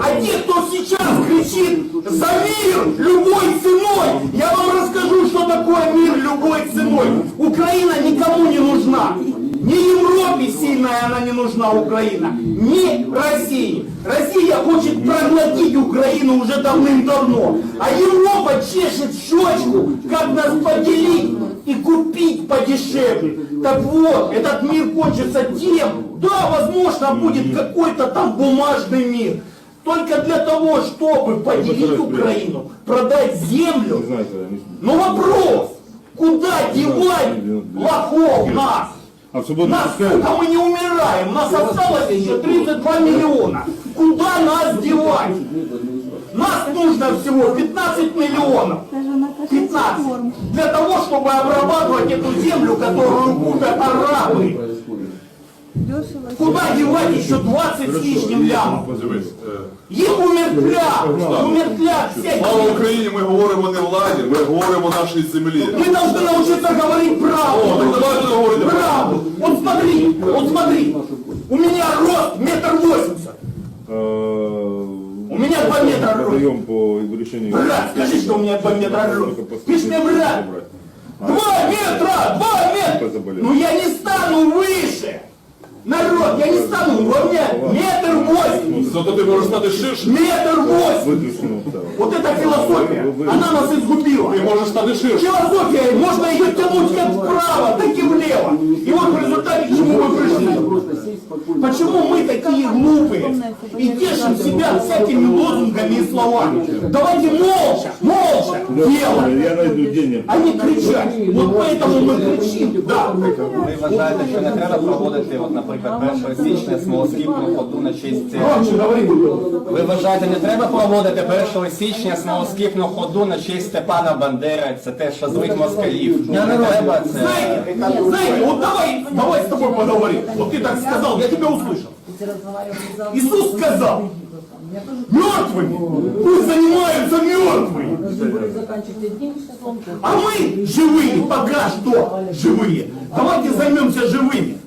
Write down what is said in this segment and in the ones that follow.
А те, кто сейчас кричит за мир любой ценой, я вам расскажу, что такое мир любой ценой. Украина никому не нужна. Ни Европе сильная она не нужна, Украина, ни России. Россия хочет проглотить Украину уже давным-давно. А Европа чешет щечку, как нас поделить и купить подешевле. Так вот, этот мир кончится тем, да, возможно, будет какой-то там бумажный мир. Только для того, чтобы поделить Украину, продать землю. Но вопрос, куда девать лохов нас? А в субботу Нас, сука, мы не умираем, нас осталось еще 32 миллиона. Куда нас девать? Нас нужно всего 15 миллионов. 15. Для того, чтобы обрабатывать эту землю, которую купят арабы. Куда девать еще 20 с лишним лямов? Дивись, е, Їх умертвлять, умертвлять всякие. Слава Україні, ми говоримо не владі, ми говоримо нашій землі. Мы должны научиться говорить О, правду. так давайте говорити правду. Правду. Вот смотри, вот смотри. У меня рост метр восемьдесят. У меня два метра рост. Даем по решению. Брат, скажи, что у меня два метра рост. Ты ж мне брат. Два метра! Два метра! заболел. Ну я не стану выше! Народ, я не стану, у меня метр восемь! Зато ти можеш стати ширше. Метр восемь! Вот эта философия, она нас изгубила. Ти можеш стати ширше. Философия, можно ее тянуть как вправо, так и влево. И вот в результате к чему мы пришли. Почему мы такие глупые и тешим себя всякими лозунгами и словами? Давайте молча, молча делать, Я найду денег. а не кричать. Вот поэтому мы кричим, да. Ви вважаєте, що не треба проводити, от, наприклад, 1 січня смолоскіпну ходу на честь. е, Громче говори. Ви вважаєте, не треба проводити 1 січня смолоскіпну ходу на честь Степана Бандери? Це те, що злих москалів. Не треба це. Знаете, знаете, вот давай, давай с тобой поговорим. Вот ты так сказал, я тебя услышал. Иисус сказал, мертвыми пусть занимаются мертвые. А мы живые, пока что живые. Давайте займемся живыми.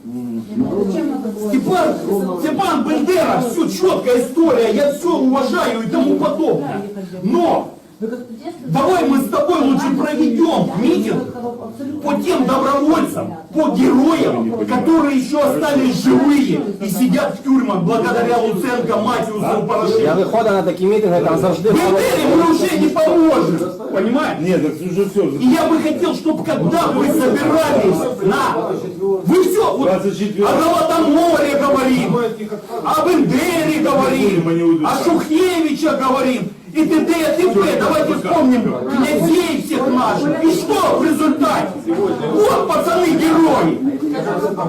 Степан, Степан Бендера, все четкая история, я все уважаю и тому подобное. Но давай мы с тобой лучше проведем митинг по тем добровольцам, по героям, которые еще остались живые и сидят в тюрьмах благодаря Луценко, Матиусу, Я Порошенко. виходив на такі мітинги, там завжди Бендере мы уже не поможем, понимаете? Нет, так уже все. И я бы хотел, чтобы когда вы собирались на... Вы все, вот, 24. о Голодоморе говорим, об Бендере говорим, о Шухевича говорим, и т.д. и т.п. Давайте вспомним князей всех наших. И что в результате? Вот пацаны герои.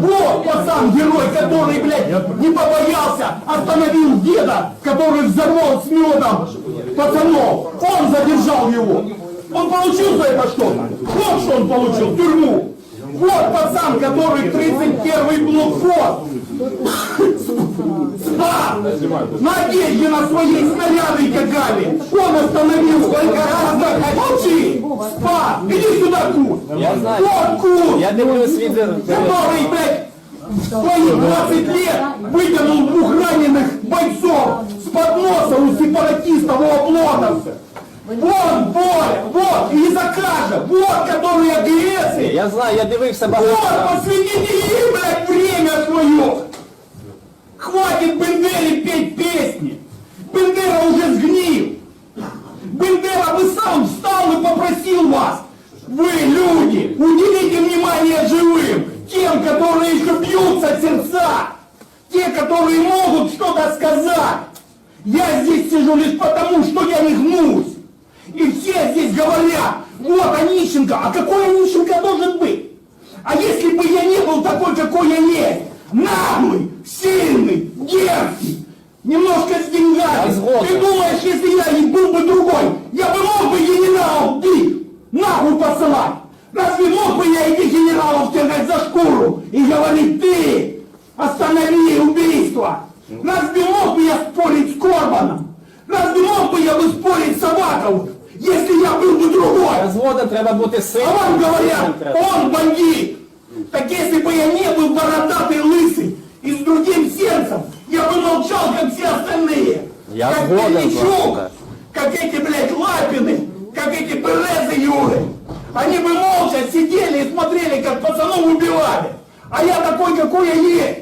Вот пацан герой, который, блядь, не побоялся, остановил деда, который взорвал с медом пацанов. Он задержал его. Он получил за это что-то? Вот что он получил, тюрьму. Вот пацан, который 31-й блокпост спас на деньги на своей снаряды тягали. Он остановил сколько раз. Молчи! Спас! Иди сюда, Кут! Я знаю. Вот Кут! Я дивлюсь відео. который, блядь, в свои 20 лет вытянул двух раненых бойцов с подноса у сепаратистов, у оплотовцев. Вот, Боря, вот, и закажа, вот, которые агрессии. Я знаю, я дивився Вот, багато. посвятите ей, блядь, время свое. Хватит Бендере петь песни. Бендера уже сгнил. Бендера, вы сам встал и попросил вас. Вы, люди, уделите внимание живым. Тем, которые еще бьются сердца. Те, которые могут что-то сказать. Я здесь сижу лишь потому, что я не гнусь. И все здесь говорят, вот Онищенко, а какой Онищенко должен быть? А если бы я не был такой, какой я есть, наглый, сильный, дерзкий, немножко с деньгами, Я сгоден. ты думаешь, если я не был бы другой, я бы мог бы генерал Дик нахуй посылать? Разве мог бы я этих генералов тягать и говорить, ты, останови убийство? Разве мог бы я спорить с Корбаном? Разве мог бы я бы спорить с Собаковым, если я был бы другой? Згоден, треба бути А сильним. вам говорят, он бандит. Так если бы я не был бородатый, лысый и с другим сердцем, я бы молчал, как все остальные. Я как вами. как эти, блядь, Лапины, как эти Березы Юры. Они бы молча сидели и смотрели, как пацанов убивали. А я такой, какой я есть.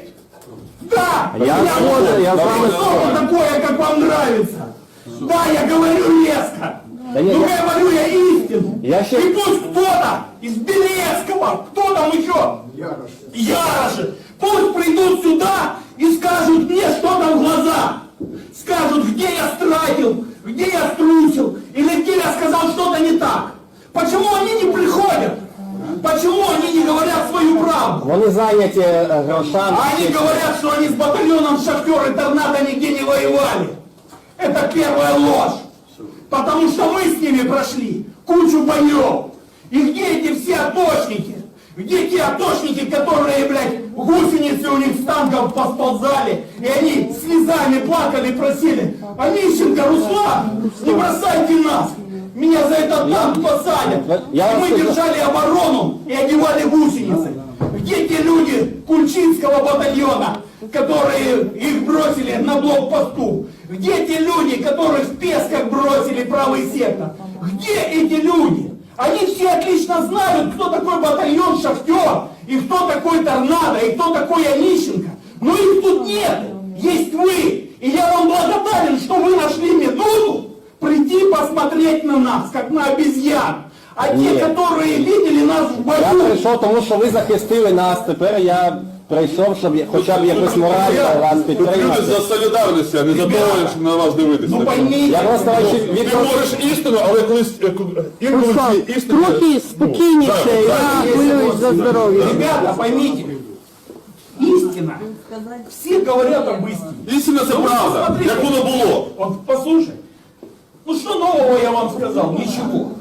Да, Я я згоден, я не згоден. такое, как вам нравится. Да, я говорю резко. Да не, Но я- говорю я истину. Я щас- И пусть кто-то из Белецкого, кто там еще? Яроши. Пусть придут сюда и скажут мне, что там в глаза. Скажут, где я стратил, где я струсил, или где я сказал что-то не так. Почему они не приходят? Почему они не говорят свою правду? Вони зайняті е, грошами. А они говорят, что они с батальоном шахтеры торнадо нигде не воевали. Это первая ложь. Потому что мы с ними прошли кучу боев. И где эти все атошники? Где те атошники, которые, блядь, гусеницы у них с танков посползали, и они слезами плакали, просили, Онищенко, Руслан, не бросайте нас, меня за этот танк посадят. Я И мы скажу- держали оборону и одевали гусеницы. Где те люди Кульчинского батальона, которые их бросили на блокпосту? Где те люди, которых в Песках бросили правый сектор? Где эти люди? Они все отлично знают, кто такой батальон Шахтер, и кто такой Торнадо, и кто такой Онищенко. Но их тут нет, есть вы. И я вам благодарен, что вы нашли минуту прийти посмотреть на нас, как на обезьян. А те, Нет. которые видели нас в Я бою, прийшов, тому що ви захистили нас. Тепер я прийшов, щоб я- хоча б якусь мораль вас Тут люди підтримати. за солідарність, а не за те, щоб на вас дивитися. ну поймите, Я просто хочу Ти від говориш істину, але колись е, ку- інколи Руслан, ці істини... трохи спокійніше, я хвилююсь за здоров'я. ребята, поймите, истина. Все говорят об истине. Істина це правда, як воно було. Вот послушай, ну что нового я вам сказал? Ничего.